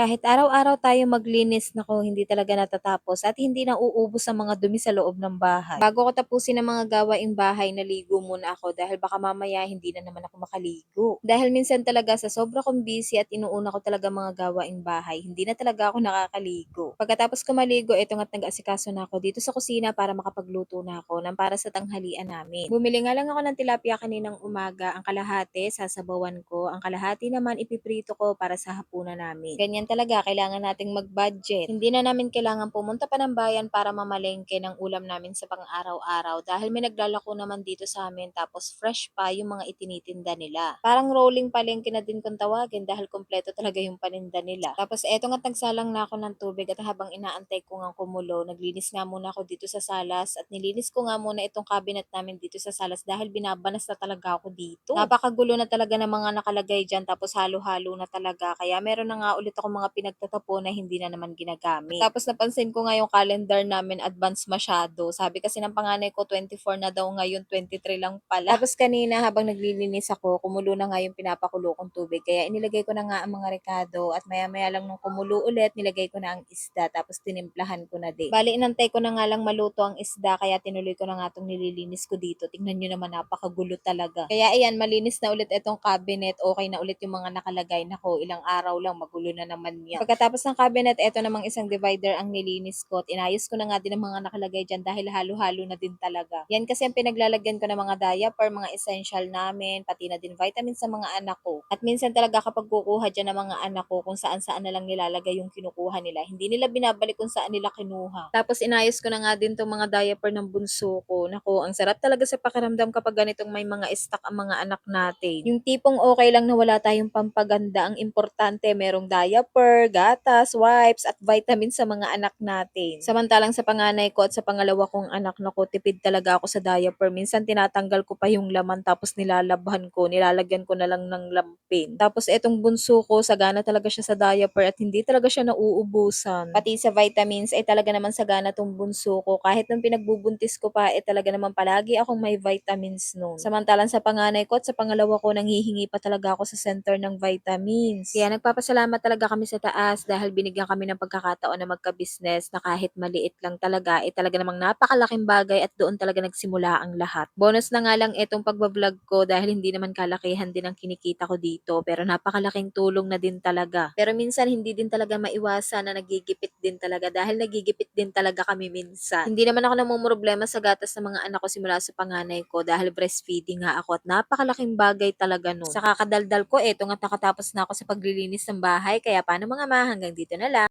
Kahit araw-araw tayo maglinis, naku, hindi talaga natatapos at hindi nauubos ang mga dumi sa loob ng bahay. Bago ko tapusin ang mga gawaing bahay, naligo muna ako dahil baka mamaya hindi na naman ako makaligo. Dahil minsan talaga sa sobra kong busy at inuuna ko talaga mga gawaing bahay, hindi na talaga ako nakakaligo. Pagkatapos ko maligo, eto nga't nag-asikaso na ako dito sa kusina para makapagluto na ako ng para sa tanghalian namin. Bumili nga lang ako ng tilapia kaninang umaga, ang kalahati sasabawan ko, ang kalahati naman ipiprito ko para sa hapunan namin. Ganyan talaga, kailangan nating mag-budget. Hindi na namin kailangan pumunta pa ng bayan para mamalengke ng ulam namin sa pang-araw-araw dahil may naglalako naman dito sa amin tapos fresh pa yung mga itinitinda nila. Parang rolling palengke na din kung tawagin dahil kompleto talaga yung paninda nila. Tapos eto nga nagsalang na ako ng tubig at habang inaantay ko nga kumulo, naglinis nga muna ako dito sa salas at nilinis ko nga muna itong cabinet namin dito sa salas dahil binabanas na talaga ako dito. Napakagulo na talaga ng mga nakalagay dyan tapos halo-halo na talaga kaya meron na nga ulit ako mga pinagtatapo na hindi na naman ginagamit. Tapos napansin ko nga yung calendar namin advance masyado. Sabi kasi ng panganay ko 24 na daw ngayon, 23 lang pala. Tapos kanina habang naglilinis ako, kumulo na nga yung pinapakulo kong tubig. Kaya inilagay ko na nga ang mga rekado at maya-maya lang nung kumulo ulit, nilagay ko na ang isda tapos tinimplahan ko na din. Bali, inantay ko na nga lang maluto ang isda kaya tinuloy ko na nga itong nililinis ko dito. Tingnan nyo naman, napakagulo talaga. Kaya ayan, malinis na ulit itong cabinet. Okay na ulit yung mga nakalagay. Nako, ilang araw lang, magulo na naman yan. Pagkatapos ng cabinet, eto namang isang divider ang nilinis ko at inayos ko na nga din ang mga nakalagay dyan dahil halo-halo na din talaga. Yan kasi ang pinaglalagyan ko ng mga diaper, mga essential namin, pati na din vitamins sa mga anak ko. At minsan talaga kapag kukuha dyan ng mga anak ko kung saan-saan na lang nilalagay yung kinukuha nila, hindi nila binabalik kung saan nila kinuha. Tapos inayos ko na nga din tong mga diaper ng bunso ko. Nako, ang sarap talaga sa pakiramdam kapag ganitong may mga stock ang mga anak natin. Yung tipong okay lang na wala tayong pampaganda, ang importante merong diaper, gatas, wipes, at vitamins sa mga anak natin. Samantalang sa panganay ko at sa pangalawa kong anak na ko, tipid talaga ako sa diaper. Minsan tinatanggal ko pa yung laman tapos nilalabhan ko, nilalagyan ko na lang ng lampin. Tapos etong bunso ko, sagana talaga siya sa diaper at hindi talaga siya nauubusan. Pati sa vitamins ay talaga naman sagana tong bunso ko. Kahit nung pinagbubuntis ko pa, eh talaga naman palagi akong may vitamins noon. Samantalang sa panganay ko at sa pangalawa ko, nanghihingi pa talaga ako sa center ng vitamins. Kaya nagpapasalamat talaga kami sa taas dahil binigyan kami ng pagkakataon na magka-business na kahit maliit lang talaga, eh talaga namang napakalaking bagay at doon talaga nagsimula ang lahat. Bonus na nga lang itong pagbablog ko dahil hindi naman kalakihan din ang kinikita ko dito pero napakalaking tulong na din talaga. Pero minsan hindi din talaga maiwasan na nagigipit din talaga dahil nagigipit din talaga kami minsan. Hindi naman ako namumroblema sa gatas ng mga anak ko simula sa panganay ko dahil breastfeeding nga ako at napakalaking bagay talaga nun. Sa kakadaldal ko, eto nga nakatapos na ako sa paglilinis ng bahay kaya paano mga ma hanggang dito na lang.